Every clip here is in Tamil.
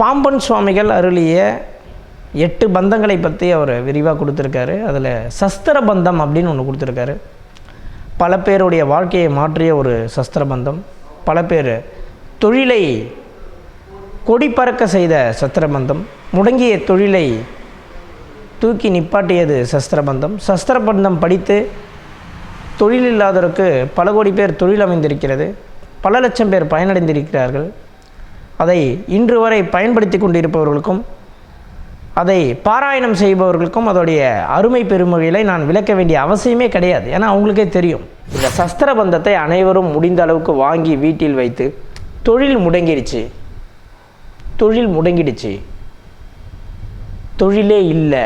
பாம்பன் சுவாமிகள் அருளிய எட்டு பந்தங்களை பற்றி அவர் விரிவாக கொடுத்துருக்காரு. அதில் சஸ்திர பந்தம் அப்படின்னு ஒன்று கொடுத்துருக்காரு. பல பேருடைய வாழ்க்கையை மாற்றிய ஒரு சஸ்திர பந்தம். பல பேர் தொழிலை கொடி பறக்க செய்த சஸ்திரபந்தம் முடங்கிய தொழிலை தூக்கி நிப்பாட்டியது சஸ்திரபந்தம் சஸ்திரபந்தம் படித்து தொழில் இல்லாதவருக்கு பல கோடி பேர் தொழில் அமைந்திருக்கிறது. பல லட்சம் பேர் பயனடைந்திருக்கிறார்கள். அதை இன்று வரை பயன்படுத்தி கொண்டிருப்பவர்களுக்கும் அதை பாராயணம் செய்பவர்களுக்கும் அதோடைய அருமை பெருமொழிகளை நான் விளக்க வேண்டிய அவசியமே கிடையாது. ஏன்னா அவங்களுக்கே தெரியும். இந்த சஸ்திர பந்தத்தை அனைவரும் முடிந்த அளவுக்கு வாங்கி வீட்டில் வைத்து தொழில் முடங்கிடுச்சு. தொழில் முடங்கிடுச்சு. தொழிலே இல்லை.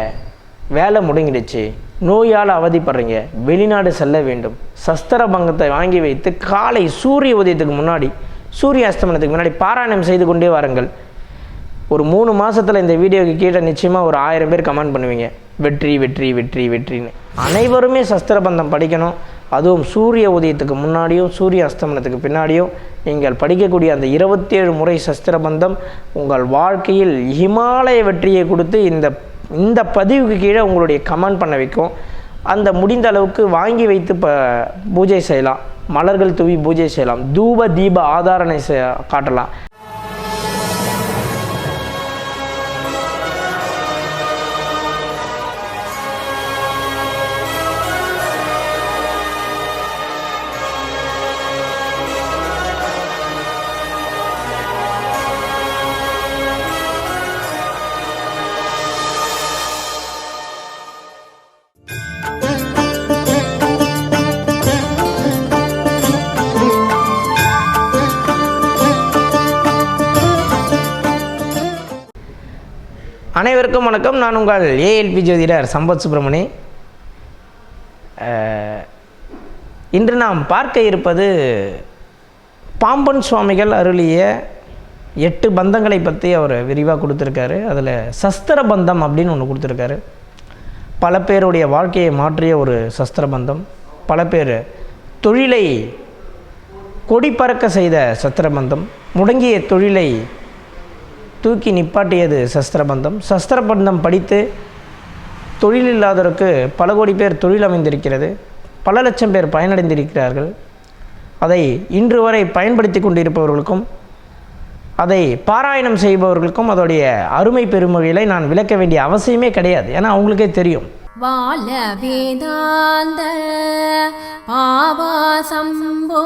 வேலை முடங்கிடுச்சு. நோயால் அவதிப்படுறீங்க. வெளிநாடு செல்ல வேண்டும். சஸ்திர பங்கத்தை வாங்கி வைத்து காலை சூரிய உதயத்துக்கு முன்னாடி சூரிய அஸ்தமனத்துக்கு முன்னாடி பாராயணம் செய்து கொண்டே வாருங்கள். ஒரு மூணு மாதத்தில் இந்த வீடியோக்கு கீழே நிச்சயமாக ஒரு ஆயிரம் பேர் கமெண்ட் பண்ணுவீங்க. வெற்றி வெற்றி வெற்றி வெற்றின்னு. அனைவருமே சஸ்திர பந்தம் படிக்கணும். அதுவும் சூரிய உதயத்துக்கு முன்னாடியும் சூரிய அஸ்தமனத்துக்கு பின்னாடியும் நீங்கள் படிக்கக்கூடிய அந்த இருபத்தேழு முறை சஸ்திர பந்தம் உங்கள் வாழ்க்கையில் இமாலய வெற்றியை கொடுத்து இந்த இந்த பதிவுக்கு கீழே உங்களுடைய கமெண்ட் பண்ண வைக்கும். அந்த முடிந்த அளவுக்கு வாங்கி வைத்து ப பூஜை செய்யலாம். மலர்கள் தூவி பூஜை செய்யலாம். தூப தீப ஆதாரணை காட்டலாம். அனைவருக்கும் வணக்கம். நான் உங்கள் ஏஎல்பி ஜோதிடர் சம்பத் சுப்பிரமணி. இன்று நாம் பார்க்க இருப்பது பாம்பன் சுவாமிகள் அருளிய எட்டு பந்தங்களை பற்றி அவர் விரிவாக கொடுத்துருக்காரு. அதில் சஸ்திர பந்தம் அப்படின்னு ஒன்று கொடுத்துருக்காரு. பல பேருடைய வாழ்க்கையை மாற்றிய ஒரு சஸ்திர பந்தம். பல பேர் தொழிலை கொடி பறக்க செய்த சத்திரபந்தம் முடங்கிய தொழிலை தூக்கி நிப்பாட்டியது சஸ்திரபந்தம். சஸ்திரபந்தம் படித்து தொழில் இல்லாதவருக்கு பல கோடி பேர் தொழில் அமைந்திருக்கிறது பல லட்சம் பேர் பயனடைந்திருக்கிறார்கள். அதை இன்று வரை பயன்படுத்தி கொண்டிருப்பவர்களுக்கும் அதை பாராயணம் செய்பவர்களுக்கும் அதோடைய அருமை பெருமொழிகளை நான் விளக்க வேண்டிய அவசியமே கிடையாது. ஏன்னா அவங்களுக்கே தெரியும். வாழ வேதாந்த பாவாசம்போ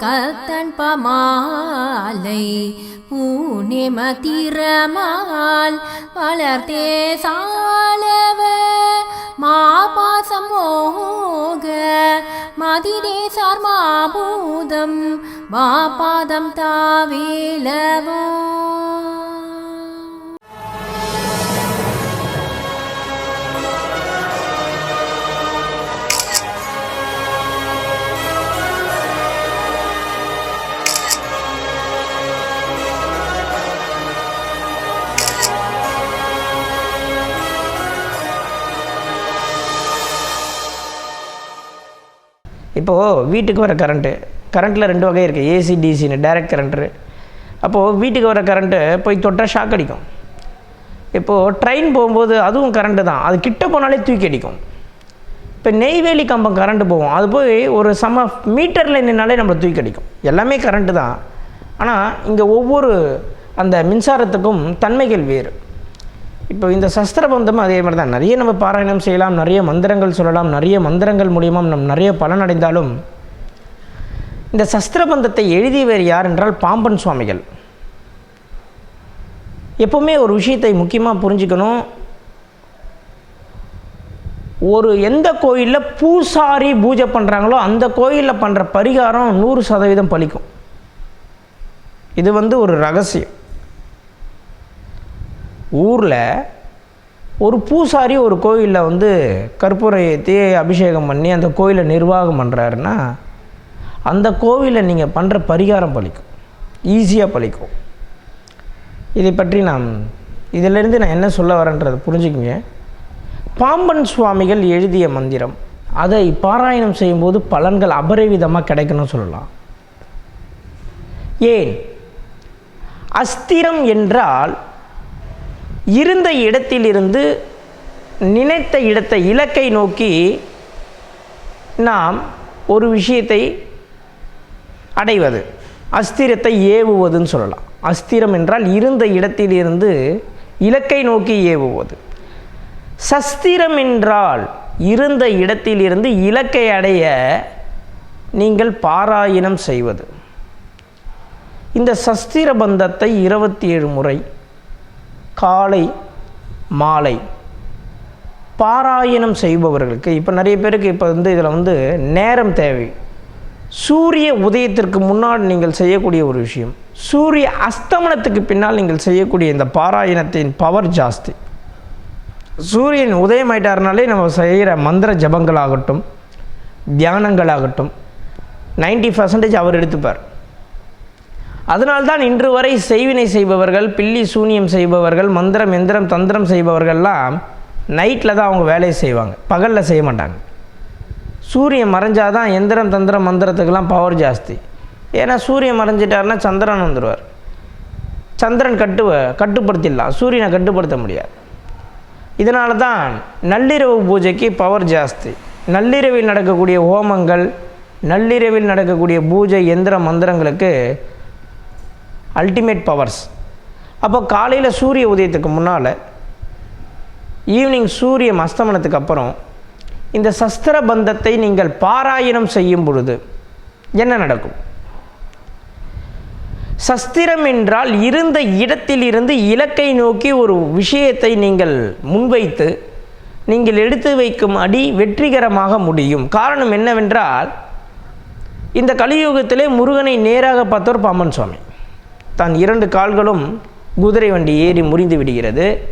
கத்தன் பமாலை பூனிமதிரமால் வளர்த்தே சாலவ மாபாசமோக மதிரே சார்மாபூதம் வாபாதம் தாவேலவோ. இப்போது வீட்டுக்கு வர கரண்ட்டு கரண்ட்டில் ரெண்டு வகை இருக்குது ஏசி டிசின்னு டைரக்ட் கரண்ட்டு அப்போது வீட்டுக்கு வர கரண்ட்டு போய் தொட்டால் ஷாக் அடிக்கும். இப்போது ட்ரெயின் போகும்போது அதுவும் கரண்ட்டு தான். அது கிட்ட போனாலே தூக்கி அடிக்கும். இப்போ நெய்வேலி கம்பம் கரண்ட்டு போகும். அது போய் ஒரு சம மீட்டரில் நின்னாலே நம்மளை தூக்கி அடிக்கும். எல்லாமே கரண்ட்டு தான். ஆனால் இங்கே ஒவ்வொரு அந்த மின்சாரத்துக்கும் தன்மைகள் வேறு. இப்போ இந்த சஸ்திர பந்தம் அதே மாதிரி தான். நிறைய நம்ம பாராயணம் செய்யலாம் நிறைய மந்திரங்கள் சொல்லலாம் நிறைய மந்திரங்கள் மூலியமாக நம் நிறைய பலன் அடைந்தாலும் இந்த சஸ்திர பந்தத்தை எழுதியவர் யார் என்றால் பாம்பன் சுவாமிகள். எப்போவுமே ஒரு விஷயத்தை முக்கியமாக புரிஞ்சுக்கணும். ஒரு எந்த கோயிலில் பூசாரி பூஜை பண்ணுறாங்களோ அந்த கோயிலில் பண்ணுற பரிகாரம் நூறு சதவீதம் பலிக்கும். இது வந்து ஒரு ரகசியம். ஊரில் ஒரு பூசாரி ஒரு கோயிலில் வந்து கற்பூரம் ஏற்றி அபிஷேகம் பண்ணி அந்த கோயிலை நிர்வாகம் பண்ணுறாருன்னா அந்த கோவிலில் நீங்கள் பண்ணுற பரிகாரம் பழிக்கும். ஈஸியாக பழிக்கும். இதை பற்றி நாம் இதிலிருந்து நான் என்ன சொல்ல வரேன்றதை புரிஞ்சுக்குங்க. பாம்பன் சுவாமிகள் எழுதிய மந்திரம் அதை பாராயணம் செய்யும்போது பலன்கள் அபரிவிதமாக கிடைக்கணும்னு சொல்லலாம். ஏன்? அஸ்திரம் என்றால் இருந்த இடத்திலிருந்து நினைத்த இடத்தை இலக்கை நோக்கி நாம் ஒரு விஷயத்தை அடைவது. அஸ்திரத்தை ஏவுவதுன்னு சொல்லலாம். அஸ்திரம் என்றால் இருந்த இடத்திலிருந்து இலக்கை நோக்கி ஏவுவது. சஸ்திரம் என்றால் இருந்த இடத்திலிருந்து இலக்கை அடைய நீங்கள் பாராயணம் செய்வது. இந்த சஸ்திர பந்தத்தை இருபத்தி ஏழு முறை காலை மாலை பாராயணம் செய்பவர்களுக்கு இப்போ நிறைய பேருக்கு இப்போ வந்து இதில் வந்து நேரம் தேவை. சூரிய உதயத்திற்கு முன்னால் நீங்கள் செய்யக்கூடிய ஒரு விஷயம். சூரிய அஸ்தமனத்துக்கு பின்னால் நீங்கள் செய்யக்கூடிய இந்த பாராயணத்தின் பவர் ஜாஸ்தி. சூரியன் உதயமாயிட்டாருனாலே நம்ம செய்கிற மந்திர ஜபங்களாகட்டும் தியானங்களாகட்டும் 90% பர்சன்டேஜ் அவர் எடுத்துப்பார். அதனால்தான் இன்று வரை செய்வினை செய்பவர்கள் பில்லி சூனியம் செய்பவர்கள் மந்திரம் எந்திரம் தந்திரம் செய்பவர்கள்லாம் நைட்டில் தான் அவங்க வேலையை செய்வாங்க. பகலில் செய்ய மாட்டாங்க. சூரியன் மறைஞ்சாதான் எந்திரம் தந்திரம் மந்திரத்துக்கெல்லாம் பவர் ஜாஸ்தி. ஏன்னா சூரியன் மறைஞ்சிட்டாருன்னா சந்திரன் வந்துடுவார் சந்திரன் கட்டு கட்டுப்படுத்திடலாம். சூரியனை கட்டுப்படுத்த முடியாது. இதனால தான் நள்ளிரவு பூஜைக்கு பவர் ஜாஸ்தி. நள்ளிரவில் நடக்கக்கூடிய ஹோமங்கள் நள்ளிரவில் நடக்கக்கூடிய பூஜை எந்திர மந்திரங்களுக்கு அல்டிமேட் பவர்ஸ் அப்போ காலையில் சூரிய உதயத்துக்கு முன்னால் ஈவினிங் சூரியன் அஸ்தமனத்துக்கு அப்புறம் இந்த சஸ்திர பந்தத்தை நீங்கள் பாராயணம் செய்யும் பொழுது என்ன நடக்கும்? சஸ்திரம் என்றால் இருந்த இடத்திலிருந்து இலக்கை நோக்கி ஒரு விஷயத்தை நீங்கள் முன்வைத்து நீங்கள் எடுத்து வைக்கும் அடி வெற்றிகரமாக முடியும். காரணம் என்னவென்றால் இந்த கலியுகத்திலே முருகனை நேராக பார்த்தவர் பாமன் சுவாமி. தன் இரண்டு கால்களும் குதிரை வண்டி ஏறி முறிந்து விடுகிறது.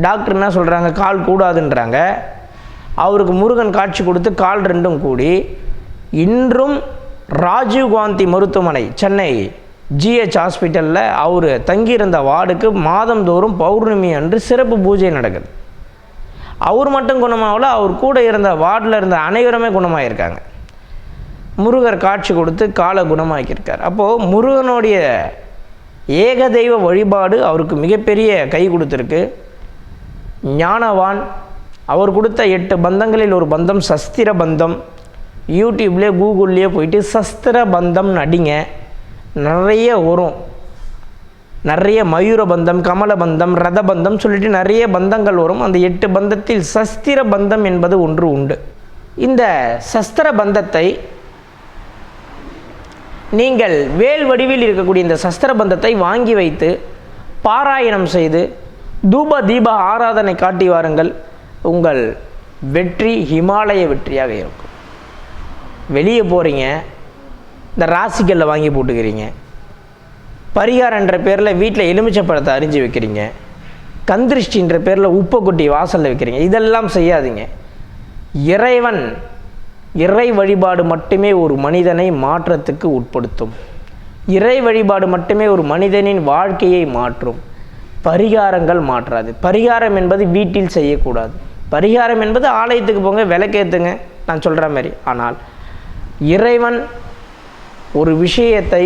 டாக்டர் என்ன சொல்கிறாங்க கால் கூடாதுன்றாங்க. அவருக்கு முருகன் காட்சி கொடுத்து கால் ரெண்டும் கூடி இன்றும் ராஜீவ் காந்தி மருத்துவமனை சென்னை ஜிஹெச் ஹாஸ்பிட்டலில் அவர் தங்கியிருந்த வார்டுக்கு மாதந்தோறும் பௌர்ணமி அன்று சிறப்பு பூஜை நடக்குது. அவர் மட்டும் குணமாகல அவர் கூட இருந்த வார்டில் இருந்த அனைவருமே குணமாயிருக்காங்க. முருகர் காட்சி கொடுத்து காலை குணமாக்கியிருக்கார். அப்போது முருகனுடைய ஏகதெய்வ வழிபாடு அவருக்கு மிகப்பெரிய கை கொடுத்துருக்கு. ஞானவான் அவர் கொடுத்த எட்டு பந்தங்களில் ஒரு பந்தம் சஸ்திர பந்தம். யூடியூப்லேயே கூகுள்லேயே போயிட்டு சஸ்திர பந்தம் அடிங்க நிறைய வரும். நிறைய மயூர பந்தம் கமல பந்தம் ரத பந்தம் சொல்லிட்டு நிறைய பந்தங்கள் வரும். அந்த எட்டு பந்தத்தில் சஸ்திர பந்தம் என்பது ஒன்று உண்டு. இந்த சஸ்திர பந்தத்தை நீங்கள் வேல் வடிவில் இருக்கக்கூடிய இந்த சஸ்திர பந்தத்தை வாங்கி வைத்து பாராயணம் செய்து தூப தீப ஆராதனை காட்டி வாருங்கள். உங்கள் வெற்றி ஹிமாலய வெற்றியாக இருக்கும். வெளியே போகிறீங்க இந்த ராசிக்கல்ல வாங்கி போட்டுக்கிறீங்க. பரிகாரன்ற பேரில் வீட்டில் எலுமிச்சை பழத்தை அரிஞ்சு வைக்கிறீங்க. கந்திருஷ்டின்ற பேரில் உப்பை கொட்டி வாசலில் வைக்கிறீங்க. இதெல்லாம் செய்யாதீங்க. இறைவன் இறை வழிபாடு மட்டுமே ஒரு மனிதனை மாற்றத்துக்கு உட்படுத்தும். இறை வழிபாடு மட்டுமே ஒரு மனிதனின் வாழ்க்கையை மாற்றும். பரிகாரங்கள் மாற்றாது. பரிகாரம் என்பது வீட்டில் செய்யக்கூடாது. பரிகாரம் என்பது ஆலயத்துக்கு போங்க விளக்கேற்றுங்க நான் சொல்கிற மாதிரி. ஆனால் இறைவன் ஒரு விஷயத்தை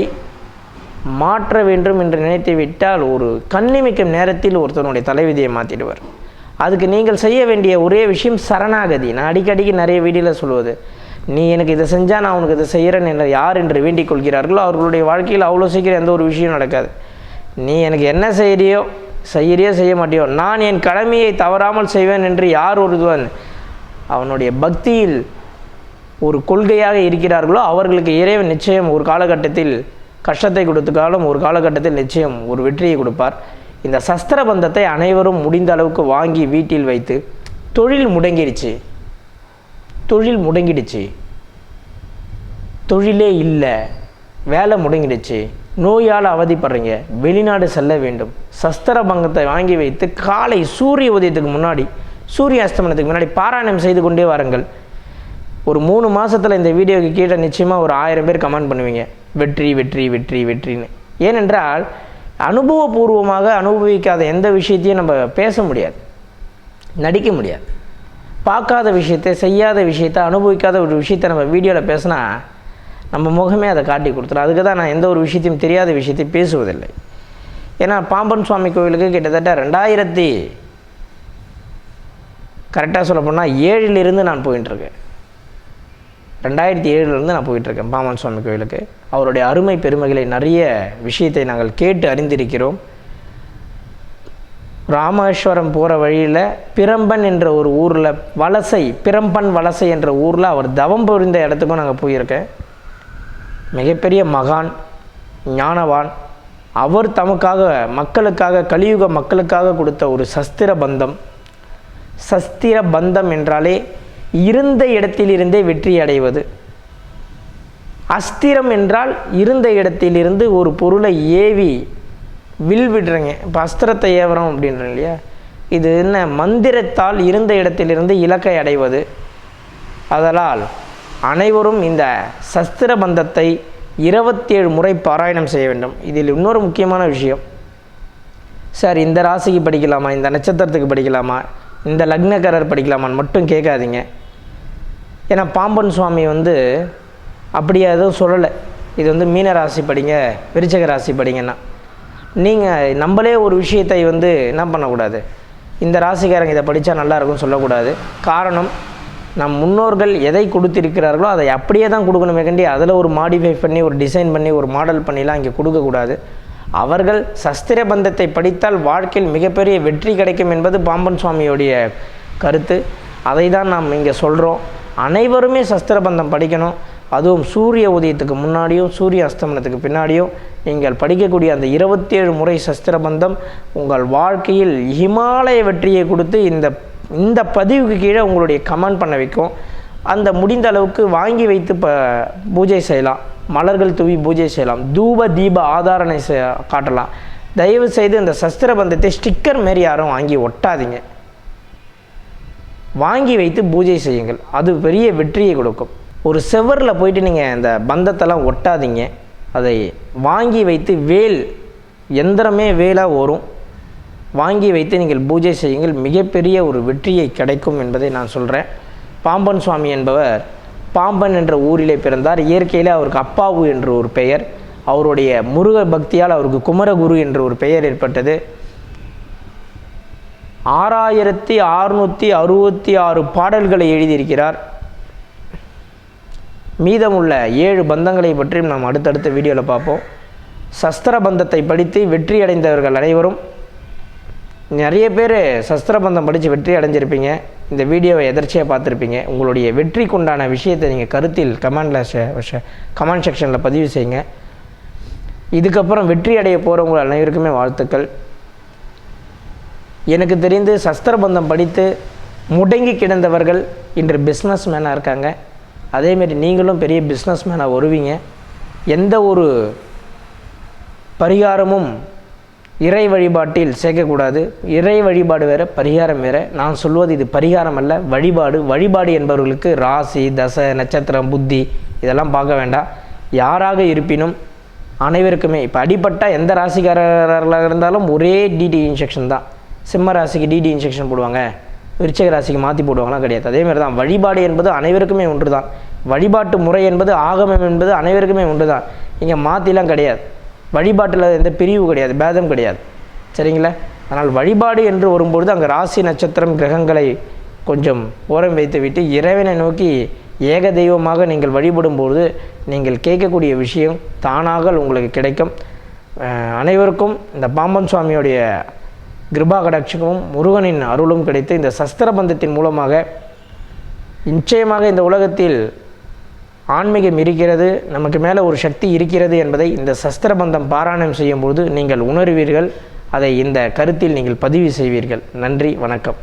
மாற்ற வேண்டும் என்று நினைத்து விட்டால் ஒரு கண்ணிமிக்கும் நேரத்தில் ஒருத்தனுடைய தலைவிதியை மாற்றிடுவார் அதுக்கு நீங்கள் செய்ய வேண்டிய ஒரே விஷயம் சரணாகதி. நான் அடிக்கடிக்கு நிறைய வீடியோவில் சொல்லுவது நீ எனக்கு இதை செஞ்சால் நான் உனக்கு இதை செய்கிறேன் என்று யார் என்று வேண்டிக் கொள்கிறார்களோ அவர்களுடைய வாழ்க்கையில் அவ்வளோ சீக்கிரம் எந்த ஒரு விஷயம் நடக்காது. நீ எனக்கு என்ன செய்கிறியோ செய்கிறியோ செய்ய மாட்டியோ நான் என் கடமையை தவறாமல் செய்வேன் என்று யார் ஒருவன் அவனுடைய பக்தியில் ஒரு கொள்கையாக இருக்கிறார்களோ அவர்களுக்கு இறைவன் நிச்சயம் ஒரு காலகட்டத்தில் கஷ்டத்தை கொடுத்துக்காலும் ஒரு காலகட்டத்தில் நிச்சயம் ஒரு வெற்றியை கொடுப்பார். இந்த சஸ்திர பந்தத்தை அனைவரும் முடிந்த அளவுக்கு வாங்கி வீட்டில் வைத்து தொழில் முடங்கிடுச்சு தொழில் முடங்கிடுச்சு. தொழிலே இல்லை. வேலை முடங்கிடுச்சு. நோயால் அவதிப்படுறீங்க. வெளிநாடு செல்ல வேண்டும். சஸ்திர பங்கத்தை வாங்கி வைத்து காலை சூரிய உதயத்துக்கு முன்னாடி சூரிய அஸ்தமனத்துக்கு முன்னாடி பாராயணம் செய்து கொண்டே வாருங்கள். ஒரு மூணு மாதத்தில் இந்த வீடியோக்கு கீழே நிச்சயமாக ஒரு ஆயிரம் பேர் கமெண்ட் பண்ணுவீங்க. வெற்றி வெற்றி வெற்றி வெற்றின்னு. ஏனென்றால் அனுபவபூர்வமாக அனுபவிக்காத எந்த விஷயத்தையும் நம்ம பேச முடியாது. நடிக்க முடியாது. பார்க்காத விஷயத்தை செய்யாத விஷயத்தை அனுபவிக்காத ஒரு விஷயத்தை நம்ம வீடியோவில் பேசினா நம்ம முகமே அதை காட்டி கொடுத்துரும். அதுக்கு தான் நான் எந்த ஒரு விஷயத்தையும் தெரியாத விஷயத்தையும் பேசுவதில்லை. ஏன்னா பாம்பன் சுவாமி கோவிலுக்கு கிட்டத்தட்ட ரெண்டாயிரத்தி கரெக்டாக சொல்ல போனால் ஏழிலிருந்து நான் போயிட்டுருக்கேன் ரெண்டாயிரத்தி ஏழுலேருந்து நான் போயிட்டுருக்கேன் பாமன் சுவாமி கோவிலுக்கு. அவருடைய அருமை பெருமைகளை நிறைய விஷயத்தை நாங்கள் கேட்டு அறிந்திருக்கிறோம். ராமேஸ்வரம் போகிற வழியில் பிரம்பன் என்ற ஒரு ஊரில் வலசை பிரம்பன் வலசை என்ற ஊரில் அவர் தவம் புரிந்த இடத்துக்கும் நாங்கள் போயிருக்கேன். மிகப்பெரிய மகான் ஞானவான். அவர் தமக்காக மக்களுக்காக கலியுக மக்களுக்காக கொடுத்த ஒரு சஸ்திர பந்தம். சஸ்திர பந்தம் என்றாலே இருந்த இடத்திலிருந்தே வெற்றி அடைவது. அஸ்திரம் என்றால் இருந்த இடத்திலிருந்து ஒரு பொருளை ஏவி வில் விடுறீங்க இப்போ அஸ்திரத்தை ஏவரம் அப்படின்றோம் இல்லையா? இது என்ன? மந்திரத்தால் இருந்த இடத்திலிருந்து இலக்கை அடைவது. அதனால் அனைவரும் இந்த சஸ்திர பந்தத்தை இருபத்தேழு முறை பாராயணம் செய்ய வேண்டும். இதில் இன்னொரு முக்கியமான விஷயம். சார் இந்த ராசிக்கு படிக்கலாமா? இந்த நட்சத்திரத்துக்கு படிக்கலாமா? இந்த லக்னக்காரர் படிக்கலாமான்னு மட்டும் கேட்காதீங்க. ஏன்னா பாம்பன் சுவாமி வந்து அப்படியே எதுவும் சொல்லலை. இது வந்து மீன ராசி படிங்க விருச்சக ராசி படிங்கன்னா. நீங்கள் நம்மளே ஒரு விஷயத்தை வந்து என்ன பண்ணக்கூடாது? இந்த ராசிக்காரங்க இதை படித்தா நல்லா இருக்கும்னு சொல்லக்கூடாது. காரணம் நம் முன்னோர்கள் எதை கொடுத்திருக்கிறார்களோ அதை அப்படியே தான் கொடுக்கணுமே கண்டி அதில் ஒரு மாடிஃபை பண்ணி ஒரு டிசைன் பண்ணி ஒரு மாடல் பண்ணிலாம் இங்கே கொடுக்கக்கூடாது. அவர்கள் சஸ்திர பந்தத்தை படித்தால் வாழ்க்கையில் மிகப்பெரிய வெற்றி கிடைக்கும் என்பது பாம்பன் சுவாமியுடைய கருத்து. அதை தான் நாம் இங்கே சொல்கிறோம் அனைவருமே சஸ்திர பந்தம் படிக்கணும். அதுவும் சூரிய உதயத்துக்கு முன்னாடியும் சூரிய அஸ்தமனத்துக்கு பின்னாடியும் நீங்கள் படிக்கக்கூடிய அந்த இருபத்தேழு முறை சஸ்திர பந்தம் உங்கள் வாழ்க்கையில் இமாலய வெற்றியை கொடுத்து இந்த இந்த பதிவுக்கு கீழே உங்களுடைய கமெண்ட் பண்ண வைக்கும். அந்த முடிந்த அளவுக்கு வாங்கி வைத்து ப பூஜை செய்யலாம். மலர்கள் தூவி பூஜை செய்யலாம். தூப தீப ஆதாரணை காட்டலாம். தயவு செய்து இந்த சஸ்திர பந்தத்தை ஸ்டிக்கர் மாரி யாரும் வாங்கி ஒட்டாதீங்க. வாங்கி வைத்து பூஜை செய்யுங்கள். அது பெரிய வெற்றியை கொடுக்கும். ஒரு செவரில் போயிட்டு நீங்கள் இந்த பந்தத்தெல்லாம் ஒட்டாதீங்க. அதை வாங்கி வைத்து வேல் எந்திரமே வேலாக வரும் வாங்கி வைத்து நீங்கள் பூஜை செய்யுங்கள். மிகப்பெரிய ஒரு வெற்றியை கிடைக்கும் என்பதை நான் சொல்கிறேன் பாம்பன் சுவாமி என்பவர் பாம்பன் என்ற ஊரிலே பிறந்தார். இயற்கையிலே அவருக்கு அப்பாவு என்று ஒரு பெயர். அவருடைய முருக பக்தியால் அவருக்கு குமரகுரு என்று ஒரு பெயர் ஏற்பட்டது. ஆறாயிரத்தி அறுநூற்றி அறுபத்தி ஆறு பாடல்களை எழுதியிருக்கிறார். மீதமுள்ள ஏழு பந்தங்களை பற்றியும் நாம் அடுத்தடுத்த வீடியோவில் பார்ப்போம். சஸ்திர பந்தத்தை படித்து வெற்றி அடைந்தவர்கள் அனைவரும் நிறைய பேர் சஸ்திர பந்தம் படித்து வெற்றி அடைஞ்சிருப்பீங்க. இந்த வீடியோவை எதர்ச்சியாக பார்த்துருப்பீங்க. உங்களுடைய வெற்றிக்குண்டான விஷயத்தை நீங்கள் கருத்தில் கமெண்டில் கமெண்ட் செக்ஷனில் பதிவு செய்யுங்க. இதுக்கப்புறம் வெற்றி அடைய போகிறவங்க அனைவருக்குமே வாழ்த்துக்கள். எனக்கு தெரிந்து சஸ்திரபந்தம் படித்து முடங்கி கிடந்தவர்கள் இன்று பிஸ்னஸ் மேனாக இருக்காங்க. அதேமாரி நீங்களும் பெரிய பிஸ்னஸ் மேனாக வருவீங்க. எந்த ஒரு பரிகாரமும் இறை வழிபாட்டில் சேர்க்கக்கூடாது. இறை வழிபாடு வேறு பரிகாரம் வேறு. நான் சொல்வது இது பரிகாரம் அல்ல வழிபாடு. வழிபாடு என்பவர்களுக்கு ராசி தசை நட்சத்திரம் புத்தி இதெல்லாம் பார்க்க வேண்டாம். யாராக இருப்பினும் அனைவருக்குமே இப்போ அடிப்பட்ட எந்த ராசிக்காரர்களாக இருந்தாலும் ஒரே டிடி இன்ஜெக்ஷன் தான். சிம்ம ராசிக்கு டிடி இன்ஜெக்ஷன் போடுவாங்க. விருச்சக ராசிக்கு மாற்றி போடுவாங்களாம் கிடையாது. அதே மாதிரி தான் வழிபாடு என்பது அனைவருக்குமே ஒன்று தான் வழிபாட்டு முறை என்பது ஆகமம் என்பது அனைவருக்குமே ஒன்று தான் இங்கே மாற்றிலாம் கிடையாது. வழிபாட்டில் எந்த பிரிவு கிடையாது பேதம் கிடையாது. சரிங்களா? ஆனால் வழிபாடு என்று வரும்பொழுது அங்கே ராசி நட்சத்திரம் கிரகங்களை கொஞ்சம் ஓரம் வைத்து விட்டு இறைவனை நோக்கி ஏக தெய்வமாக நீங்கள் வழிபடும்போது நீங்கள் கேட்கக்கூடிய விஷயம் தானாக உங்களுக்கு கிடைக்கும். அனைவருக்கும் இந்த பாம்பன் சுவாமியுடைய கிருபா கடாட்சமும் முருகனின் அருளும் கிடைத்து இந்த சஸ்திர பந்தத்தின் மூலமாக நிச்சயமாக இந்த உலகத்தில் ஆன்மீகம் இருக்கிறது நமக்கு மேலே ஒரு சக்தி இருக்கிறது என்பதை இந்த சஸ்திர பந்தம் பாராயணம் செய்யும்போது நீங்கள் உணர்வீர்கள். அதை இந்த கருத்தில் நீங்கள் பதிவு செய்வீர்கள். நன்றி வணக்கம்.